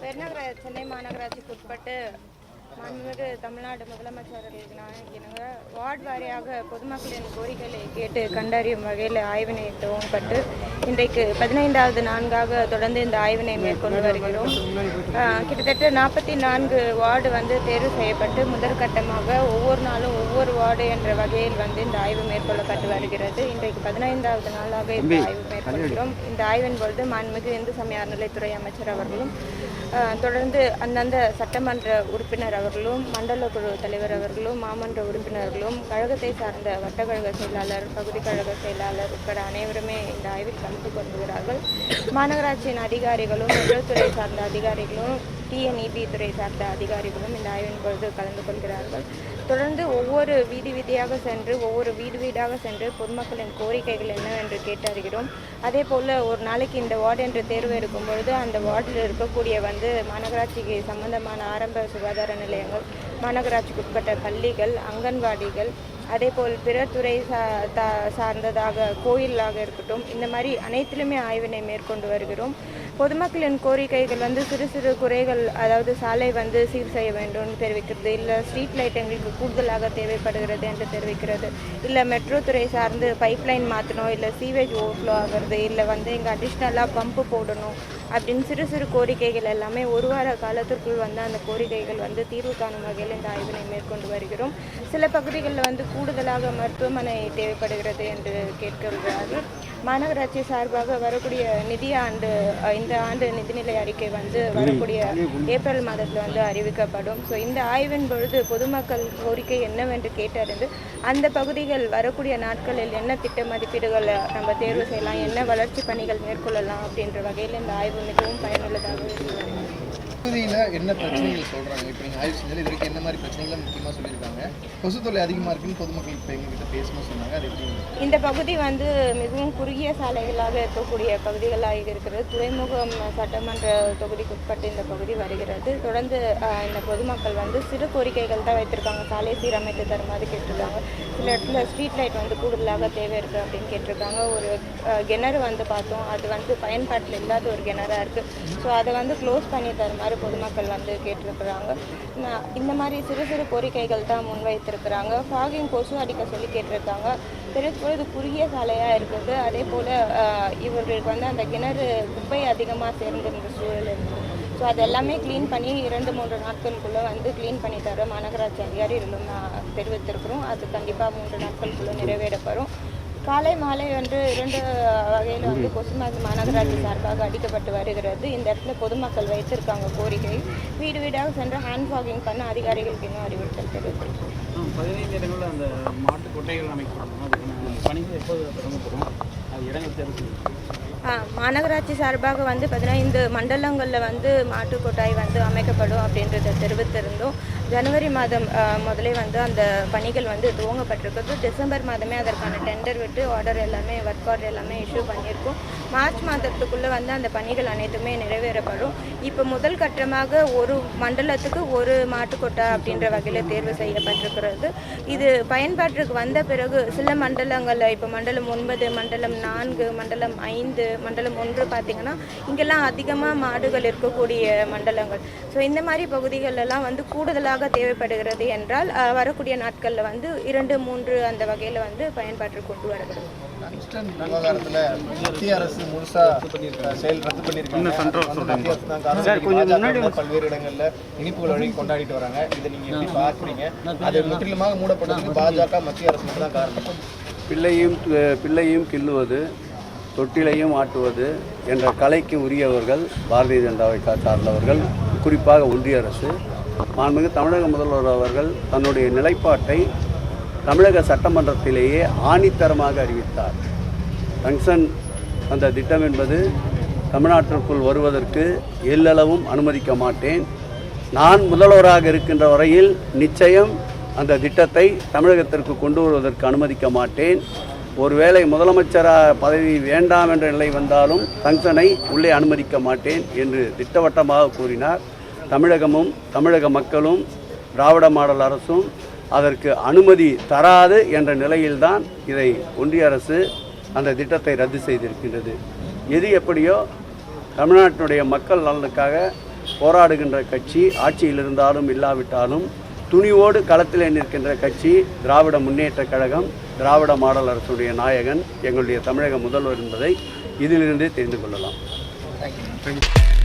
பெருநகர சென்னை மாநகராட்சிக்கு உட்பட்டு மாண்புமிகு தமிழ்நாடு முதலமைச்சர் அவர்களுக்கு வார்டு வாரியாக பொதுமக்களின் கோரிக்கைகளை கேட்டு கண்டறியும் வகையில் ஆய்வினை துவங்கப்பட்டு இன்றைக்கு பதினைந்தாவது நான்காக தொடர்ந்து இந்த ஆய்வினை மேற்கொண்டு வருகிறோம். கிட்டத்தட்ட நாற்பத்தி நான்கு வார்டு வந்து தேர்வு செய்யப்பட்டு முதற்கட்டமாக ஒவ்வொரு நாள் ஒவ்வொரு வார்டு என்ற வகையில் வந்து இந்த ஆய்வு மேற்கொள்ளப்பட்டு வருகிறது. இன்றைக்கு பதினைந்தாவது நாளாக இந்த ஆய்வு மேற்கொள்கிறோம். இந்த ஆய்வின் பொழுது மாண்புமிகு இந்து சமய அறநிலைத்துறை அமைச்சர் அவர்களும் தொடர்ந்து அந்தந்த சட்டமன்ற உறுப்பினர் அவர்களும் மண்டல குழு தலைவர் அவர்களும் மாமன்ற உறுப்பினர்களும் கழகத்தை சார்ந்த வட்டக்கழக செயலாளர் பகுதி கழக செயலாளர் உட்பட அனைவருமே இந்த ஆய்வில் கலந்து கொள்கிறார்கள். மாநகராட்சியின் அதிகாரிகளும் மெட்ரோத்துறை சார்ந்த அதிகாரிகளும் டிஎன்இபி துறை சார்ந்த அதிகாரிகளும் இந்த ஆய்வின் பொழுது கலந்து கொள்கிறார்கள். தொடர்ந்து ஒவ்வொரு வீதி வீதியாக சென்று ஒவ்வொரு வீடு வீடாக சென்று பொதுமக்களின் கோரிக்கைகள் என்னவென்று கேட்டறிகிறோம். அதே போல் ஒரு நாளைக்கு இந்த வார்டு என்று தேர்வு இருக்கும் பொழுது அந்த வார்டில் இருக்கக்கூடிய வந்து மாநகராட்சிக்கு சம்பந்தமான ஆரம்ப சுகாதார நிலையங்கள் மாநகராட்சிக்கு உட்பட்ட பள்ளிகள் அங்கன்வாடிகள் அதேபோல் பிற துறை சா சார்ந்ததாக கோயிலாக இருக்கட்டும் இந்த மாதிரி அனைத்திலுமே ஆய்வினை மேற்கொண்டு வருகிறோம். பொதுமக்களின் கோரிக்கைகள் வந்து சிறு சிறு குறைகள் அதாவது சாலை வந்து சீர் செய்ய வேண்டும் தெரிவிக்கிறது. இல்லை ஸ்ட்ரீட் லைட் எங்களுக்கு கூடுதலாக தேவைப்படுகிறது என்று தெரிவிக்கிறது. இல்லை மெட்ரோ துறை சார்ந்து பைப்லைன் மாற்றணும் இல்லை சீவேஜ் ஓவர்ஃப்ளோ ஆகிறது இல்லை வந்து இங்கே அடிஷ்னலாக பம்பு போடணும் அப்படின்னு சிறு சிறு கோரிக்கைகள் எல்லாமே ஒரு வார காலத்திற்குள் வந்து அந்த கோரிக்கைகள் வந்து தீர்வு காணும் வகையில் இந்த ஆய்வினை மேற்கொண்டு வருகிறோம். சில பகுதிகளில் வந்து கூடுதலாக மருத்துவமனை தேவைப்படுகிறது என்று கேட்கிறார்கள் மாநகராட்சி சார்பாக வரக்கூடிய நிதி ஆண்டு இந்த ஆண்டு நிதிநிலை அறிக்கை வந்து வரக்கூடிய ஏப்ரல் மாதத்தில் வந்து அறிவிக்கப்படும். ஸோ இந்த ஆய்வின் பொழுது பொதுமக்கள் கோரிக்கை என்னவென்று கேட்டறிந்து அந்த பகுதிகள் வரக்கூடிய நாட்களில் என்ன திட்ட மதிப்பீடுகளை நம்ம தேர்வு செய்யலாம் என்ன வளர்ச்சி பணிகள் மேற்கொள்ளலாம் அப்படின்ற வகையில் இந்த ஆய்வு மிகவும் பயனுள்ளதாக இருக்கிறது பகுதியில் என்ன பிரச்சனைகள் சொல்கிறாங்க இப்போ நீங்கள் ஆய்வு செஞ்சாலும் இதுக்கு என்ன மாதிரி பிரச்சனைகளை முக்கியமாக சொல்லியிருக்காங்க? கொசு தொல்லை அதிகமாக இருக்குன்னு பொதுமக்கள் இப்போ எங்ககிட்ட பேசணும் சொன்னாங்க. அது எப்படி இந்த பகுதி வந்து மிகவும் குறுகிய சாலைகளாக இருக்கக்கூடிய பகுதிகளாக இருக்கிறது. துறைமுகம் சட்டமன்ற தொகுதிக்கு உட்பட்டு இந்த பகுதி வருகிறது. தொடர்ந்து இந்த பொதுமக்கள் வந்து சிறு கோரிக்கைகள் தான் வைத்திருக்காங்க. சாலை சீரமைத்து தருமாறு கேட்டிருக்காங்க. சில இடத்துல ஸ்ட்ரீட் லைட் வந்து கூடுதலாக தேவை இருக்குது அப்படின்னு கேட்டிருக்காங்க. ஒரு கிணறு வந்து பார்த்தோம். அது வந்து பயன்பாட்டில் இல்லாத ஒரு கிணறாக இருக்குது ஸோ அதை வந்து க்ளோஸ் பண்ணி தருமாறு பொதுமக்கள் வந்து கேட்டிருக்கிறாங்க. நான் இந்த மாதிரி சிறு சிறு கோரிக்கைகள் தான் முன்வைத்திருக்கிறாங்க. ஃபாகிங் கொசு அடிக்க சொல்லி கேட்டிருக்காங்க. பெருப்பொழுது இது குறுகிய சாலையாக இருக்குது. அதே போல் இவர்களுக்கு வந்து அந்த கிணறு குப்பை அதிகமாக சேர்ந்திருந்த சூழல் இருக்குது ஸோ அது எல்லாமே க்ளீன் பண்ணி இரண்டு மூன்று நாட்களுக்குள்ளே வந்து க்ளீன் பண்ணி தர மாநகராட்சி அதிகாரிகளும் நான் தெரிவித்திருக்கிறோம். அது கண்டிப்பாக மூன்று நாட்களுக்குள்ளே நிறைவேறப்படும் காலை மாலை வந்து இரண்டு வகையில் வந்து கொசு மருந்து மாநகராட்சி சார்பாக அடிக்கப்பட்டு வருகிறது. இந்த இடத்துல பொதுமக்கள் வைத்திருக்காங்க கோரிக்கை. வீடு வீடாக சென்று ஹேண்ட் ஃபாகிங் பண்ண அதிகாரிகளுக்கு இன்னும் அறிவுறுத்தல் தெரிவித்திருக்கிறோம் ஆ, பதினைந்து இடங்களில் அந்த மாட்டு கொட்டைகள் அமைக்கப்படும். அதுக்கான பணிகள் எப்போது தொடங்கப்படும்? அது இடங்கள் தேர்வு செய்யணும் ஆ, மாநகராட்சி சார்பாக வந்து பதினைந்து மண்டலங்களில் வந்து மாட்டுக் கொட்டாய் வந்து அமைக்கப்படும் அப்படின்றத தெரிவித்திருந்தோம். ஜனவரி மாதம் முதலே வந்து அந்த பணிகள் வந்து துவங்கப்பட்டிருக்கிறது. டிசம்பர் மாதமே அதற்கான டெண்டர் விட்டு ஆர்டர் எல்லாமே ஒர்க் ஆர்டர் எல்லாமே இஷ்யூ பண்ணியிருக்கோம். மார்ச் மாதத்துக்குள்ளே வந்து அந்த பணிகள் அனைத்துமே நிறைவேறப்படும். இப்போ முதல் கட்டமாக ஒரு மண்டலத்துக்கு ஒரு மாட்டுக்கொட்டா அப்படின்ற வகையில் தேர்வு செய்யப்பட்டிருக்கிறது. இது பயன்பாட்டிற்கு வந்த பிறகு சில மண்டலங்களில் இப்போ மண்டலம் ஒன்பது மண்டலம் நான்கு மண்டலம் ஐந்து மண்டலம் ஒன்று பார்த்திங்கன்னா இங்கெல்லாம் அதிகமாக மாடுகள் இருக்கக்கூடிய மண்டலங்கள். ஸோ இந்த மாதிரி பகுதிகளெல்லாம் வந்து கூடுதலாக தேவைப்படுகிறது என்றால் வரக்கூடிய நாட்களில் வந்து இரண்டு மூன்று அந்த வகையில் வந்து பயன்பாட்டிற்கு கொண்டு வரப்படும். விவகாரத்தில் மத்திய அரசு செயல் ரத்து பண்ணியிருக்காங்க. பல்வேறு இடங்கள்ல இனிப்புகள் கொண்டாடிட்டு வராங்க. இதை நீங்க எப்படி பார்க்குறீங்க? அது முற்றிலுமாக மூடப்படுறதுக்கு பாஜக மத்திய அரசு தான் காரணம். பிள்ளையும் பிள்ளையும் கிள்ளுவது தொட்டிலையும் ஆட்டுவது என்ற கலைக்கு உரியவர்கள் பாரதிய ஜனதாவை சார்ந்தவர்கள் குறிப்பாக ஒன்றிய அரசு. மாண்புமிகு தமிழக முதல்வர் அவர்கள் தன்னுடைய நிலைப்பாட்டை தமிழக சட்டமன்றத்திலேயே ஆணித்தரமாக அறிவித்தார். டங்ஷன் அந்த திட்டம் என்பது தமிழ்நாட்டிற்குள் வருவதற்கு எல்லளவும் அனுமதிக்க மாட்டேன். நான் முதல்வராக இருக்கின்ற வரையில் நிச்சயம் அந்த திட்டத்தை தமிழகத்திற்கு கொண்டு வருவதற்கு அனுமதிக்க மாட்டேன். ஒருவேளை முதலமைச்சராக பதவி வேண்டாம் என்ற நிலை வந்தாலும் டங்ஷனை உள்ளே அனுமதிக்க மாட்டேன் என்று திட்டவட்டமாக கூறினார். தமிழகமும் தமிழக மக்களும் திராவிட மாடல் அரசும் அதற்கு அனுமதி தராது என்ற நிலையில்தான் இதை ஒன்றிய அரசு அந்த திட்டத்தை ரத்து செய்திருக்கின்றது. எது எப்படியோ தமிழ்நாட்டினுடைய மக்கள் நலனுக்காக போராடுகின்ற கட்சி ஆட்சியில் இருந்தாலும் இல்லாவிட்டாலும் துணிவோடு களத்தில் நிற்கின்ற கட்சி திராவிட முன்னேற்ற கழகம் திராவிட மாடல் அரசுடைய நாயகன் எங்களுடைய தமிழக முதல்வர் என்பதை இதிலிருந்தே தெரிந்து கொள்ளலாம். தேங்க்யூ